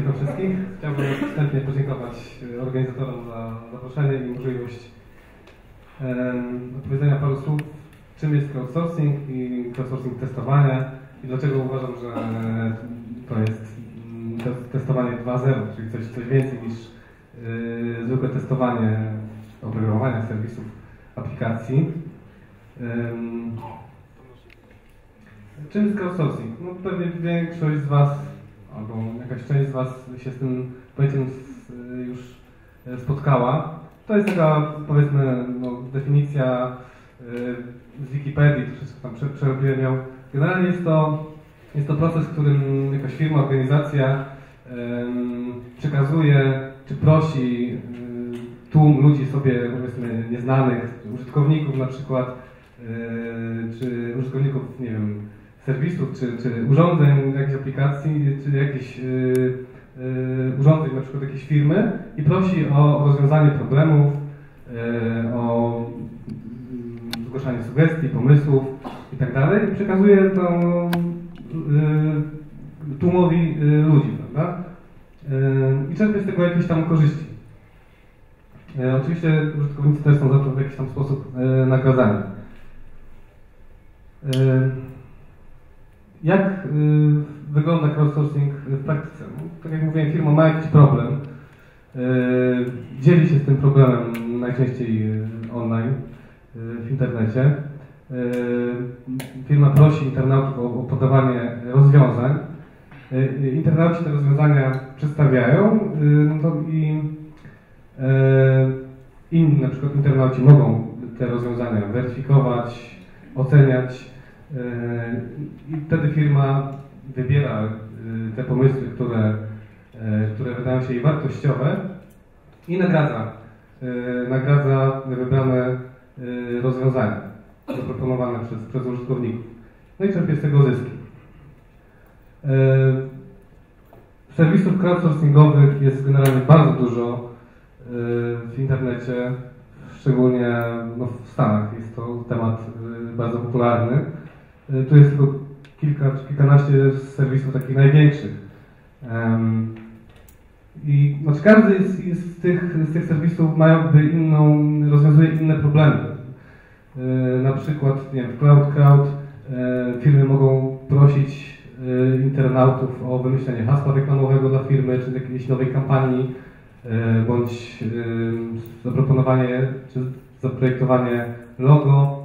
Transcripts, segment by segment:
E, witam wszystkich. Chciałbym wstępnie podziękować e, organizatorom za zaproszenie i możliwość opowiedzenia paru słów, czym jest crowdsourcing i crowdsourcing testowania i dlaczego uważam, że to jest mm, testowanie 2.0, czyli coś, coś więcej niż yy, zwykłe testowanie oprogramowania, serwisów, aplikacji. Czym jest crowdsourcing? No pewnie większość z Was, albo jakaś część z Was się z tym pojęciem już e, spotkała. To jest taka, powiedzmy, no, definicja e, z Wikipedii, troszeczkę tam przerobiłem ją. Generalnie jest to, jest to proces, w którym jakaś firma, organizacja przekazuje, czy prosi um, tłum ludzi sobie, powiedzmy, nieznanych, użytkowników na przykład, czy użytkowników, nie wiem, serwisów, czy, czy urządzeń, jakichś aplikacji, czy jakichś yy, urządzeń, na przykład jakiejś firmy i prosi o rozwiązanie problemów, yy, o mm, zgłaszanie sugestii, pomysłów itd. Tak i przekazuje to yy, tłumowi yy, ludzi, prawda? Yy, I czerpie z tego jakieś tam korzyści. Oczywiście użytkownicy też są za to w jakiś tam sposób nagradzani. Jak y, wygląda crowdsourcing w praktyce? Tak jak mówiłem, firma ma jakiś problem, y, dzieli się z tym problemem najczęściej y, online, w internecie. Firma prosi internautów o, podawanie rozwiązań. Internauci te rozwiązania przedstawiają no i inni, na przykład internauci mogą te rozwiązania weryfikować, oceniać, i wtedy firma wybiera y, te pomysły, które, y, które wydają się jej wartościowe i nagradza, nagradza wybrane rozwiązania zaproponowane przez, przez użytkowników. No i czerpie z tego zyski. Serwisów crowdsourcingowych jest generalnie bardzo dużo w internecie, szczególnie no, w Stanach jest to temat bardzo popularny. E, tu jest tylko kilka czy kilkanaście serwisów takich największych. Um, I znaczy każdy z, z, tych, z tych serwisów ma inną, rozwiązuje inne problemy. E, na przykład, nie wiem, w Cloud Crowd e, firmy mogą prosić e, internautów o wymyślenie hasła reklamowego dla firmy, czy jakiejś nowej kampanii, bądź zaproponowanie, czy zaprojektowanie logo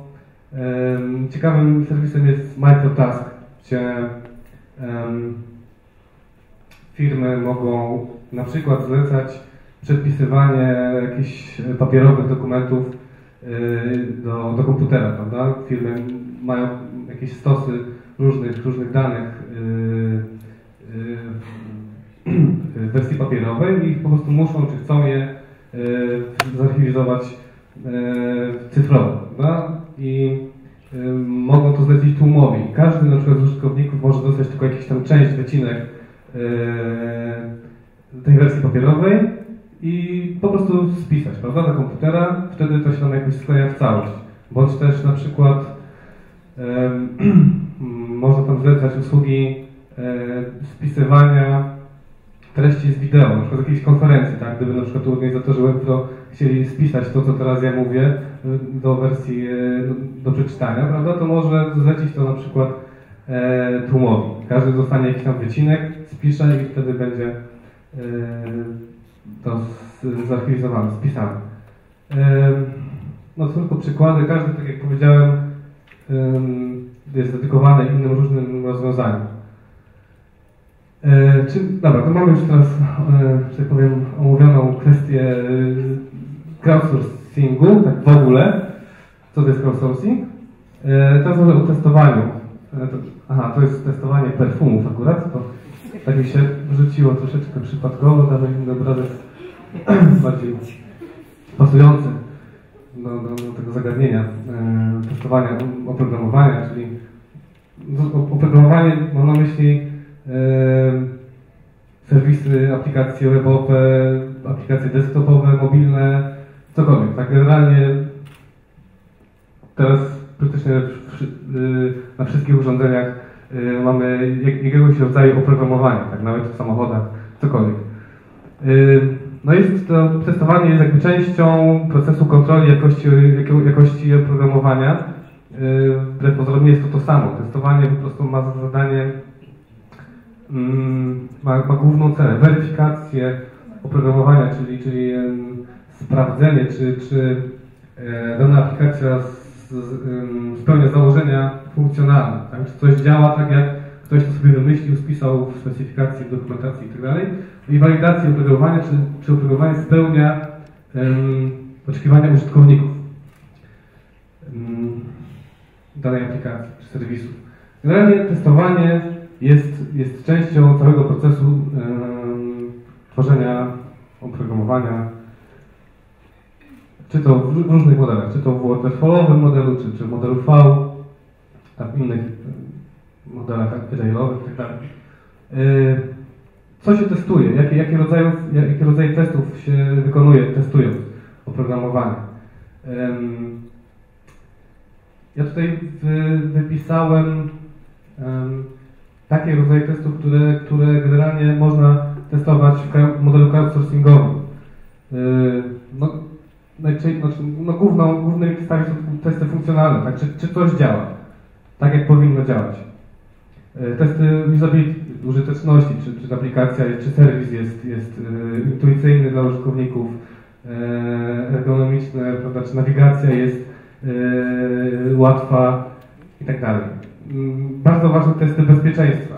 Ciekawym serwisem jest MicroTask, gdzie firmy mogą na przykład zlecać przepisywanie jakichś papierowych dokumentów y, do, do komputera, prawda? Firmy mają jakieś stosy różnych, różnych danych y, y, w wersji papierowej i po prostu muszą, czy chcą je zarchiwizować cyfrowo, prawda? I mogą to zlecić tłumowi. Każdy na przykład z użytkowników może dostać tylko jakiś tam część, wycinek tej wersji papierowej i po prostu spisać, prawda, na komputera, wtedy to się nam jakoś skleja w całość. Bądź też na przykład można tam zlecać usługi spisywania treści z wideo, na przykład jakiejś konferencji, tak? Gdyby na przykład organizatorzy Webflow chcieli spisać to, co teraz ja mówię, y, do wersji y, do, do przeczytania, prawda, to może zlecić to na przykład e, tłumowi. Każdy dostanie jakiś tam wycinek, spisze i wtedy będzie e, to zarchiwizowane, spisane. E, no to tylko przykłady, każdy, tak jak powiedziałem, jest dedykowany innym różnym rozwiązaniom. E, czy, dobra, to mamy już teraz, e, tak powiem, omówioną kwestię e, crowdsourcingu, tak w ogóle. Co to jest crowdsourcing? E, teraz może o testowaniu. To, aha, to jest testowanie perfumów akurat. To tak mi się rzuciło troszeczkę przypadkowo, dawaj inny obrazek bardziej pasujący do, do, do tego zagadnienia testowania oprogramowania, czyli no, oprogramowanie mam na myśli serwisy, aplikacje webowe, aplikacje desktopowe, mobilne, cokolwiek. Tak generalnie teraz praktycznie na wszystkich urządzeniach mamy jakiegoś rodzaju oprogramowanie, tak nawet w samochodach cokolwiek. Y, No jest to, testowanie jest jakby częścią procesu kontroli jakości, jako- jakości oprogramowania. Y, Wbrew pozorom nie jest to to samo. Testowanie po prostu ma za zadanie, ma, ma główną celę, weryfikację oprogramowania, czyli, czyli sprawdzenie, czy, czy e, dana aplikacja z, z, spełnia założenia funkcjonalne. Tak? Czy coś działa tak, jak ktoś to sobie wymyślił, spisał w specyfikacji, w dokumentacji itd. I walidacji oprogramowania, czy, czy oprogramowanie spełnia em, oczekiwania użytkowników em, danej aplikacji czy serwisu. Generalnie testowanie jest, jest częścią całego procesu em, tworzenia oprogramowania, czy to w różnych modelach, czy to w waterfallowym modelu, czy, czy w modelu V, tam innych em, modelach agile'owych itd. Y, Co się testuje? Jakie, jakie, rodzajów, jakie rodzaje testów się wykonuje, testując oprogramowanie? Ja tutaj wy, wypisałem em, takie rodzaje testów, które, które generalnie można testować w modelu crowdsourcingowym. Yy, No, najczęściej, znaczy, no główną, głównymi testami są testy funkcjonalne, tak? Czy, czy coś działa, tak jak powinno działać. Yy, Testy usability, użyteczności, czy, czy aplikacja, czy serwis jest, jest yy, intuicyjny dla użytkowników, ergonomiczny, prawda, czy nawigacja jest łatwa i tak dalej. Mm, Bardzo ważne testy bezpieczeństwa.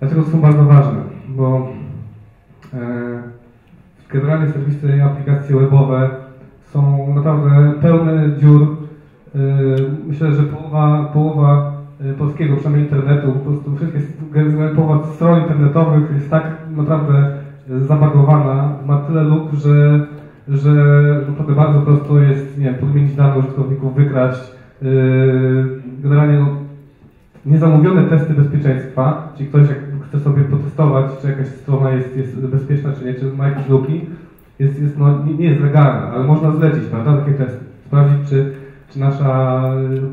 Dlaczego są bardzo ważne? Bo e, generalnie serwisy i aplikacje webowe są naprawdę pełne dziur. E, myślę, że połowa, połowa e, polskiego, przynajmniej internetu, po prostu wszystkie, połowa stron internetowych jest tak naprawdę zabagowana, ma tyle luk, że, że naprawdę bardzo prosto jest, nie wiem, podmienić dane użytkowników, wykraść. E, Generalnie no, niezamówione testy bezpieczeństwa, czyli ktoś jak chce sobie potestować, czy jakaś strona jest, jest bezpieczna, czy nie, czy ma jakieś luki, jest, jest, no, nie, nie jest legalna, ale można zlecić, prawda, takie testy. Sprawdzić, czy, czy nasza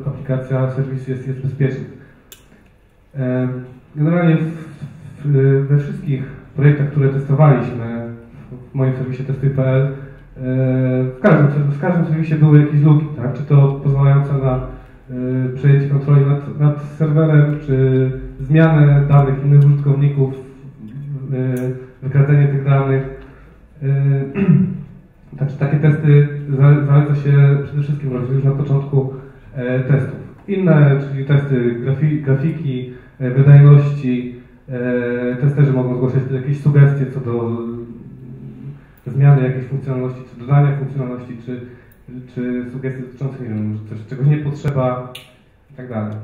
y, aplikacja, serwis jest, jest bezpieczny. Em, Generalnie w, w, we wszystkich projektach, które testowaliśmy w moim serwisie testy.pl, w każdym, w każdym serwisie były jakieś luki, tak? czy to pozwalające na y, przejęcie kontroli nad, nad serwerem, czy zmianę danych innych użytkowników, y, wykradanie tych danych. Także takie testy za- zaleca się przede wszystkim już na początku e, testów. Inne, czyli testy grafi, grafiki, e, wydajności, e, testerzy mogą zgłaszać jakieś sugestie co do e, zmiany jakiejś funkcjonalności, czy dodania funkcjonalności, czy, czy sugestie dotyczące, nie wiem, coś, czegoś nie potrzeba i tak dalej.